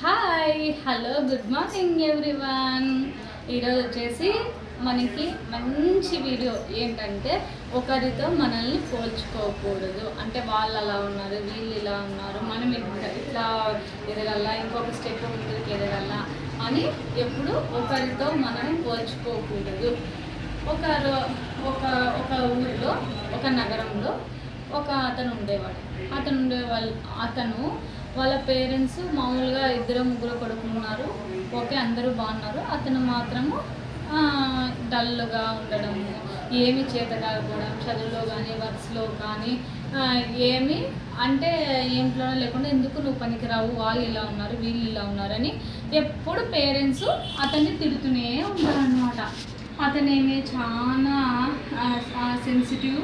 Hi hello good morning everyone ఈరోజు వచ్చేసి మనకి మంచి వీడియో ఏంటంటే ఒకరితో మనల్ని పోల్చుకోకూడదు. అంటే వాళ్ళు అలా ఉన్నారు వీళ్ళు ఇలా ఉన్నారు మనం ఇట్లా ఇట్లా ఎదగల ఇంకొక స్టెప్ ముందుకు ఎదగల అని ఎప్పుడు ఒకరితో మనం పోల్చుకోకూడదు. ఒకరు ఒక ఒక ఊరిలో ఒక నగరంలో ఒక అతను ఉండేవాడు. అతను ఉండేవాళ్ళు అతను వాళ్ళ పేరెంట్స్ మామూలుగా ఇద్దరు ముగ్గురు కొడుకున్నారు ఓకే అందరూ బాగున్నారు. అతను మాత్రము డల్గా ఉండడము ఏమి చేత కాకపోవడం చదువులో కానీ వర్క్స్లో కానీ ఏమి అంటే ఏంట్లోనో లేకుండా ఎందుకు నువ్వు పనికిరావు? వాళ్ళు ఇలా ఉన్నారు వీళ్ళు ఇలా ఉన్నారని ఎప్పుడు పేరెంట్స్ అతన్ని తిడుతూనే ఉంటారనమాట అతనేమి చాలా సెన్సిటివ్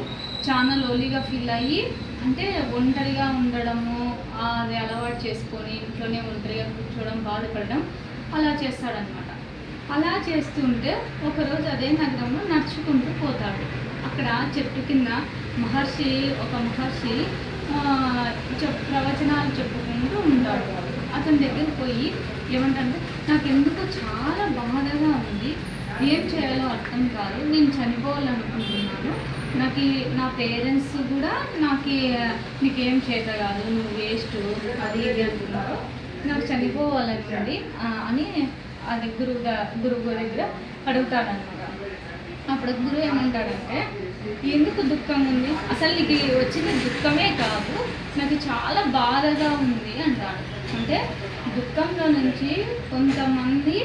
చాలా లోలీగా ఫీల్ అయ్యి అంటే ఒంటరిగా ఉండడము అది అలవాటు చేసుకొని ఇంట్లోనే ఒంటరిగా కూర్చోవడం బాధపడడం అలా చేస్తాడనమాట అలా చేస్తుంటే ఒకరోజు అదే నగరంలో నడుచుకుంటూ పోతాడు. అక్కడ చెట్టు కింద మహర్షి ఒక మహర్షి ప్రవచనాలు చెప్పుకుంటూ ఉంటాడు. అతని దగ్గరికి పోయి ఏమంటే నాకు ఎందుకు చాలా బాధగా ఉంది. ఏం చేయాలో అర్థం కాదు. నేను చనిపోవాలనుకుంటున్నాను. నాకు నా పేరెంట్స్ కూడా నాకు నీకేం చేత కాదు నువ్వు వేస్ట్ అది ఇది అంటున్నారు. నాకు చనిపోవాలనుకోండి అని అది గురువు గురువు దగ్గర అడుగుతాడనమాట అప్పుడు గురువు ఏమంటాడంటే ఎందుకు దుఃఖం ఉంది? అసలు నీకు వచ్చిన దుఃఖమే కాదు నాకు చాలా బాధగా ఉంది అంటాడు. అంటే దుఃఖంలో నుంచి కొంతమంది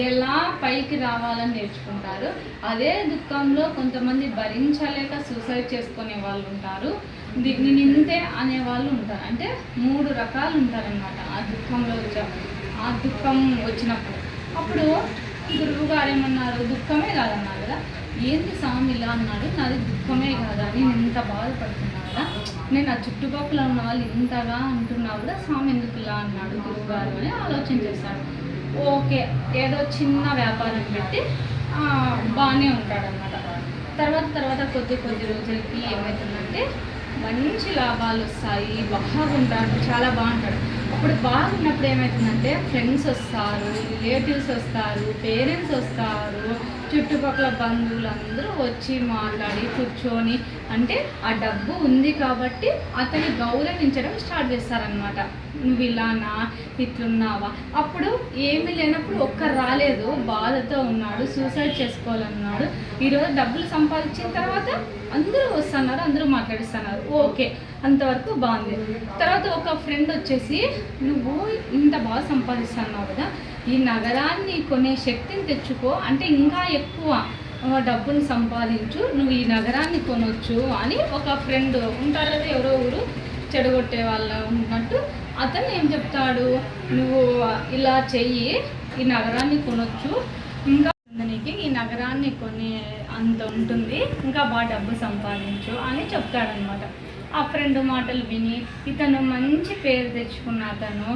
ఎలా పైకి రావాలని నేర్చుకుంటారు. అదే దుఃఖంలో కొంతమంది భరించలేక సూసైడ్ చేసుకునే వాళ్ళు ఉంటారు. దీన్ని నింతే అనే వాళ్ళు ఉంటారు. అంటే మూడు రకాలు ఉంటారనమాట ఆ దుఃఖంలో వచ్చే- ఆ దుఃఖం వచ్చినప్పుడు. అప్పుడు గురువు గారు ఏమన్నారు? దుఃఖమే కాదన్నారు కదా. ఏంటి స్వామి ఇలా అన్నాడు నాది దుఃఖమే కాదా? నేను ఇంత బాధపడుతుంది కదా? నేను ఆ చుట్టుపక్కల ఉన్న వాళ్ళు ఇంతగా అంటున్నా కూడా స్వామి ఎందుకు ఇలా అన్నాడు గురువుగారు అని ఆలోచన చేశాడు. ఓకే ఏదో చిన్న వ్యాపారం పెట్టి బాగానే ఉంటాడనమాట తర్వాత తర్వాత కొద్ది కొద్ది రోజులకి ఏమవుతుందంటే మంచి లాభాలు వస్తాయి బాగుంటాడు చాలా బాగుంటాడు అప్పుడు బాగున్నప్పుడు ఏమవుతుందంటే ఫ్రెండ్స్ వస్తారు రిలేటివ్స్ వస్తారు పేరెంట్స్ వస్తారు చుట్టుపక్కల బంధువులందరూ వచ్చి మాట్లాడి కూర్చొని అంటే ఆ డబ్బు ఉంది కాబట్టి అతన్ని గౌరవించడం స్టార్ట్ చేస్తారనమాట నువ్వు ఇలానా? ఇట్లున్నావా? అప్పుడు ఏమీ లేనప్పుడు ఒక్క రాలేదు. బాధతో ఉన్నాడు సూసైడ్ చేసుకోవాలన్నాడు. ఈరోజు డబ్బులు సంపాదించిన తర్వాత అందరూ వస్తున్నారు అందరూ మాట్లాడిస్తున్నారు. ఓకే అంతవరకు బాగుంది. తర్వాత ఒక ఫ్రెండ్ వచ్చేసి నువ్వు ఇంత బాగా సంపాదిస్తున్నావు కదా ఈ నగరాన్ని కొనే శక్తిని తెచ్చుకో. అంటే ఇంకా ఎక్కువ డబ్బును సంపాదించు. నువ్వు ఈ నగరాన్ని కొనొచ్చు అని ఒక ఫ్రెండ్ ఉంటారు కదా ఎవరో ఊరు చెడగొట్టే వాళ్ళ ఉన్నట్టు. అతను ఏం చెప్తాడు? నువ్వు ఇలా చెయ్యి ఈ నగరాన్ని కొనొచ్చు. ఇంకా నగరాన్ని కొన్ని అంత ఉంటుంది. ఇంకా బాగా డబ్బు సంపాదించు అని చెప్తాడనమాట ఆ ఫ్రెండ్ మాటలు విని ఇతను మంచి పేరు తెచ్చుకున్న అతను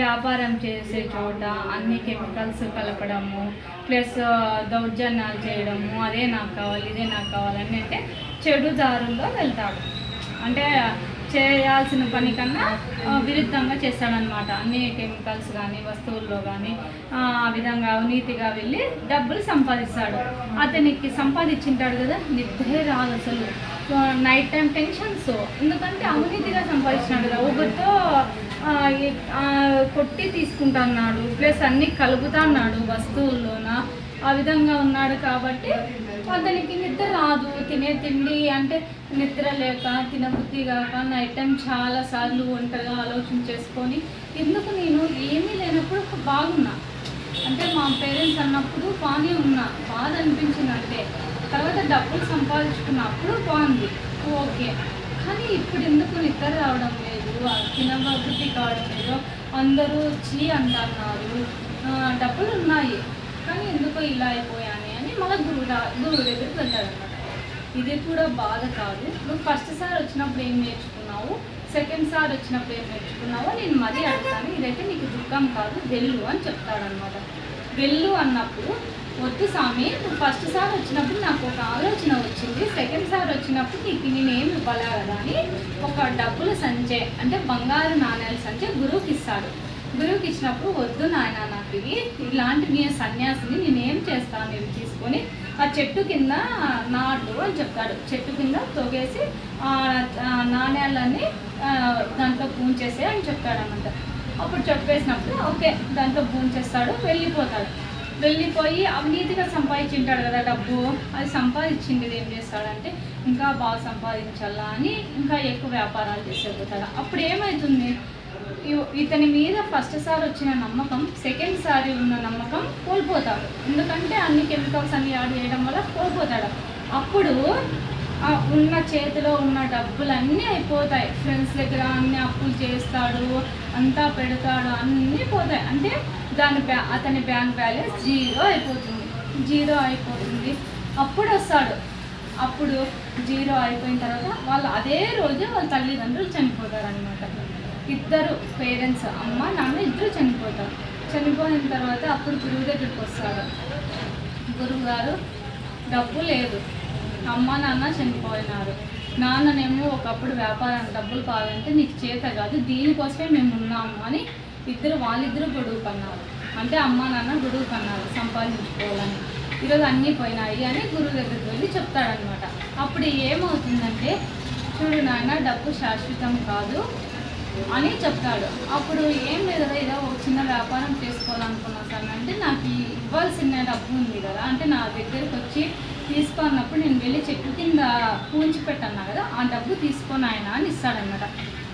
వ్యాపారం చేసే చోట అన్ని కెమికల్స్ కలపడము ప్లస్ దౌర్జన్యాలు చేయడము అదే నాకు కావాలి ఇదే నాకు కావాలని అంటే చెడు దారుల్లో వెళ్తాడు. అంటే చేయాల్సిన పని కన్నా విరుద్ధంగా చేస్తాడనమాట అన్ని కెమికల్స్ కానీ వస్తువుల్లో కానీ ఆ విధంగా అవినీతిగా వెళ్ళి డబ్బులు సంపాదిస్తాడు. అతనికి సంపాదించింటాడు కదా నిద్రే రాదు అసలు. నైట్ టైం టెన్షన్స్ ఎందుకంటే అవినీతిగా సంపాదించినాడు కదా. ఒకరితో కొట్టి తీసుకుంటున్నాడు ప్లస్ అన్నీ కలుపుతున్నాడు వస్తువుల్లోన. ఆ విధంగా ఉన్నాడు కాబట్టి అతనికి నిద్ర రాదు తినే తిండి అంటే నిద్ర లేక తినబుద్ధి కాక నైట్ టైం చాలా సార్లు ఒంటరిగా ఆలోచన చేసుకొని ఎందుకు నేను ఏమీ లేనప్పుడు బాగున్నా? అంటే మా పేరెంట్స్ అన్నప్పుడు బాగానే ఉన్నా బాధ అనిపించింది అంటే తర్వాత డబ్బులు సంపాదించుకున్నప్పుడు బాగుంది. ఓకే. కానీ ఇప్పుడు ఎందుకు నిద్ర రావడం లేదు? తినబుద్ధి కావడం లేదు. అందరూ చీ అంటున్నారు. డబ్బులు ఉన్నాయి. కానీ ఎందుకో ఇలా అయిపోయాను? అని మళ్ళీ గురువు గురువు దగ్గరికి వెళ్తాడనమాట ఇది కూడా బాధ కాదు. నువ్వు ఫస్ట్ సార్ వచ్చినప్పుడు ఏం నేర్చుకున్నావు? సెకండ్ సార్ వచ్చినప్పుడు ఏం నేర్చుకున్నావో నేను మరీ అడుగుతాను. ఇదైతే నీకు దుఃఖం కాదు వెళ్ళు అని చెప్తాడనమాట వెళ్ళు అన్నప్పుడు వద్దు స్వామి నువ్వు ఫస్ట్ సార్ వచ్చినప్పుడు నాకు ఒక ఆలోచన వచ్చింది. సెకండ్ సార్ వచ్చినప్పుడు నీకు నేనేం ఇవ్వాలా కదా అని ఒక డబ్బుల సంచే అంటే బంగారు నాణ్యాల సంచే గురువుకి ఇస్తాడు. గురువుకి ఇచ్చినప్పుడు వద్దు నాయన నాకు ఇవి ఇలాంటి మీ సన్యాసిని నేనేం చేస్తాను? ఇవి తీసుకొని ఆ చెట్టు కింద నాటు అని చెప్తాడు. చెట్టు కింద తొగేసి ఆ నాణ్యాలన్నీ నాణ్యాలని దాంట్లో పూంచేసే అని చెప్తాడు అనమాట అప్పుడు చెప్పేసినప్పుడు ఓకే దాంట్లో పూంచేస్తాడు వెళ్ళిపోతాడు. వెళ్ళిపోయి అవినీతిగా సంపాదించింటాడు కదా డబ్బు. అది సంపాదించింది ఏం చేస్తాడంటే ఇంకా బాగా సంపాదించాలా అని ఇంకా ఎక్కువ వ్యాపారాలు చేసేపోతాడు అప్పుడు ఏమవుతుంది ఇతని మీద ఫస్ట్ సారి వచ్చిన నమ్మకం సెకండ్ సారి ఉన్న నమ్మకం కోల్పోతాడు. ఎందుకంటే అన్ని కెమికల్స్ అన్ని యాడ్ చేయడం వల్ల కోల్పోతాడు. అప్పుడు ఉన్న చేతిలో ఉన్న డబ్బులన్నీ అయిపోతాయి. ఫ్రెండ్స్ దగ్గర అన్ని అప్పులు చేస్తాడు అంతా పెడతాడు అన్నీ పోతాయి. అంటే దాని బ్యా అతని బ్యాంక్ బ్యాలెన్స్ జీరో అయిపోతుంది. జీరో అయిపోతుంది. అప్పుడు వస్తాడు. అప్పుడు జీరో అయిపోయిన తర్వాత వాళ్ళు అదే రోజు వాళ్ళ తల్లిదండ్రులు చనిపోతారు అనమాట ఇద్దరు పేరెంట్స్ అమ్మ నాన్న ఇద్దరు చనిపోతారు. చనిపోయిన తర్వాత అప్పుడు గురువు దగ్గరికి వస్తారు. గురువు గారు డబ్బు లేదు. అమ్మ నాన్న చనిపోయినారు. నాన్ననేమో ఒకప్పుడు వ్యాపారం డబ్బులు కావాలంటే నీకు చేత కాదు దీనికోసమే మేము ఉన్నాము అని ఇద్దరు వాళ్ళిద్దరు గొడుగు కన్నారు అంటే అమ్మ నాన్న గొడుగు కన్నారు సంపాదించుకోవాలని. ఈరోజు అన్నీ పోయినాయి అని గురువు దగ్గరికి వెళ్ళి చెప్తాడనమాట అప్పుడు ఏమవుతుందంటే చూడు నాన్న డబ్బు శాశ్వతం కాదు. అని చెప్తాడు. అప్పుడు ఏం లేదు కదా ఏదో ఒక చిన్న వ్యాపారం చేసుకోవాలనుకున్నా సార్ అంటే నాకు ఇవ్వాల్సిన డబ్బు ఉంది కదా అంటే నా దగ్గరికి వచ్చి తీసుకున్నప్పుడు నేను వెళ్ళి చెట్టు కింద పూంచి పెట్టన్నా కదా ఆ డబ్బు తీసుకొని ఆయన అని ఇస్తాడనమాట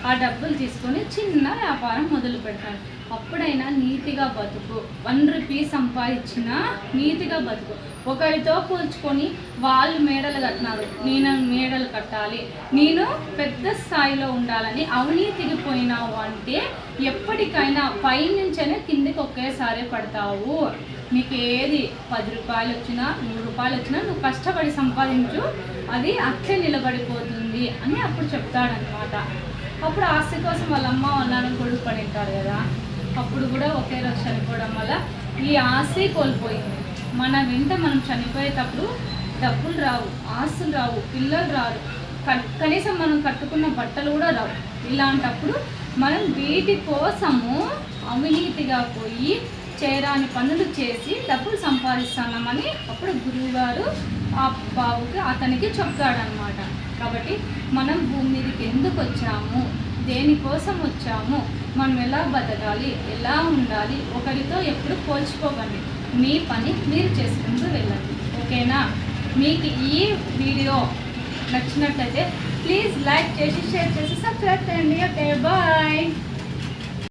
ఆ డబ్బులు తీసుకొని చిన్న వ్యాపారం మొదలు పెడతాడు అప్పుడైనా నీతిగా బతుకు. వన్ రూపీ సంపాదించిన నీతిగా బతుకు. ఒకరితో పోల్చుకొని వాళ్ళు మేడలు కట్టినారు. నేను మేడలు కట్టాలి. నేను పెద్ద స్థాయిలో ఉండాలని అవినీతికి పోయినావు అంటే ఎప్పటికైనా పైనుంచైనా కిందికి ఒకేసారి పడతావు. నీకు ఏది పది రూపాయలు వచ్చినా నూరు రూపాయలు వచ్చినా నువ్వు కష్టపడి సంపాదించు. అది అట్లే నిలబడిపోతుంది అని అప్పుడు చెప్తాడనమాట అప్పుడు ఆస్తి కోసం వాళ్ళ అమ్మ వాళ్ళని కొడుకు గొడుగు పడి ఉంటారు కదా అప్పుడు కూడా ఒకే రోజు చనిపోవడం వల్ల ఈ ఆస్తి కోల్పోయింది. మన వెంట మనం చనిపోయేటప్పుడు డబ్బులు రావు ఆస్తులు రావు పిల్లలు రారు. కనీసం మనం కట్టుకున్న బట్టలు కూడా రావు. ఇలాంటప్పుడు మనం వీటి కోసము అవినీతిగా పోయి చేయరాని పనులు చేసి డబ్బులు సంపాదిస్తున్నామని అప్పుడు గురువుగారు ఆ బాబుకి అతనికి చెప్తాడనమాట కాబట్టి మనం భూమి మీదకి ఎందుకు వచ్చాము? దేనికోసం వచ్చాము? మనం ఎలా బతకాలి? ఎలా ఉండాలి? ఒకరితో ఎప్పుడు పోల్చుకోకండి. మీ పని మీరు చేసుకుంటూ వెళ్ళండి. ఓకేనా? మీకు ఈ వీడియో నచ్చినట్లయితే ప్లీజ్ లైక్ చేసి షేర్ చేసి సబ్స్క్రైబ్ చేయండి. Okay bye.